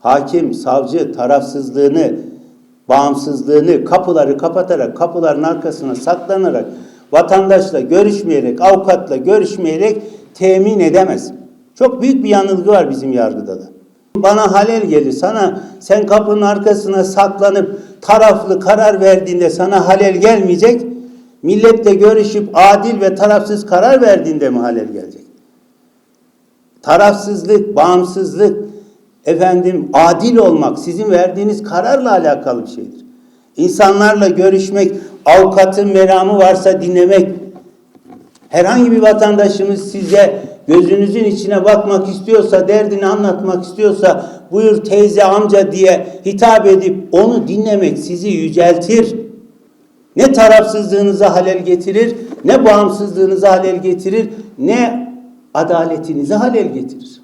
hakim, savcı tarafsızlığını, bağımsızlığını kapıları kapatarak, kapıların arkasına saklanarak, vatandaşla görüşmeyerek, avukatla görüşmeyerek temin edemez. Çok büyük bir yanılgı var bizim yargıda da. Bana halel gelir. Sana sen kapının arkasına saklanıp taraflı karar verdiğinde sana halel gelmeyecek. Milletle görüşüp adil ve tarafsız karar verdiğinde mi halel gelecek? Tarafsızlık, bağımsızlık, efendim adil olmak sizin verdiğiniz kararla alakalı bir şeydir. İnsanlarla görüşmek, avukatın meramı varsa dinlemek, herhangi bir vatandaşımız size gözünüzün içine bakmak istiyorsa, derdini anlatmak istiyorsa, buyur teyze, amca diye hitap edip onu dinlemek sizi yüceltir. Ne tarafsızlığınıza halel getirir, ne bağımsızlığınıza halel getirir, ne adaletinize halel getirir.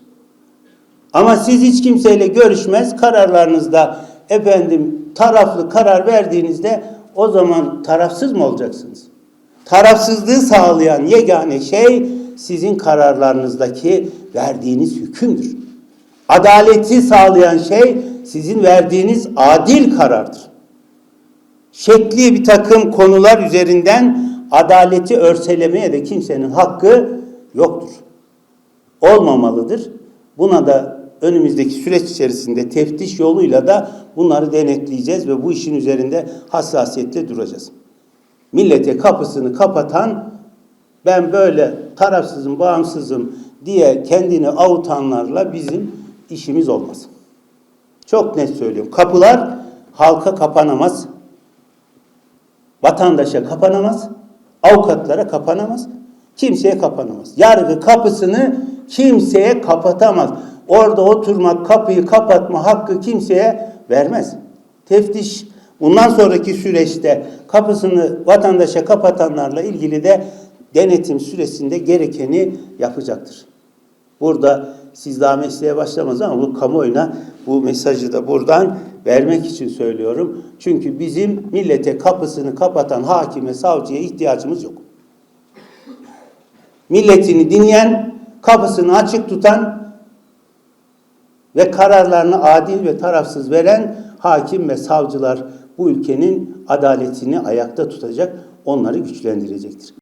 Ama siz hiç kimseyle görüşmez, kararlarınızda efendim taraflı karar verdiğinizde o zaman tarafsız mı olacaksınız? Tarafsızlığı sağlayan yegane şey sizin kararlarınızdaki verdiğiniz hükümdür. Adaleti sağlayan şey sizin verdiğiniz adil karardır. Şekli bir takım konular üzerinden adaleti örselemeye de kimsenin hakkı yoktur. Olmamalıdır. Buna da önümüzdeki süreç içerisinde teftiş yoluyla da bunları denetleyeceğiz ve bu işin üzerinde hassasiyetle duracağız. Millete kapısını kapatan ben böyle tarafsızım, bağımsızım diye kendini avutanlarla bizim işimiz olmaz. Çok net söylüyorum. Kapılar halka kapanamaz. Vatandaşa kapanamaz. Avukatlara kapanamaz. Kimseye kapanamaz. Yargı kapısını kimseye kapatamaz. Orada oturmak, kapıyı kapatma hakkı kimseye vermez. Teftiş bundan sonraki süreçte kapısını vatandaşa kapatanlarla ilgili de denetim süresinde gerekeni yapacaktır. Burada siz daha mesleğe başlamaz ama bu kamuoyuna bu mesajı da buradan vermek için söylüyorum. Çünkü bizim millete kapısını kapatan hakime, savcıya ihtiyacımız yok. Milletini dinleyen, kapısını açık tutan ve kararlarını adil ve tarafsız veren hakim ve savcılar bu ülkenin adaletini ayakta tutacak, onları güçlendirecektir.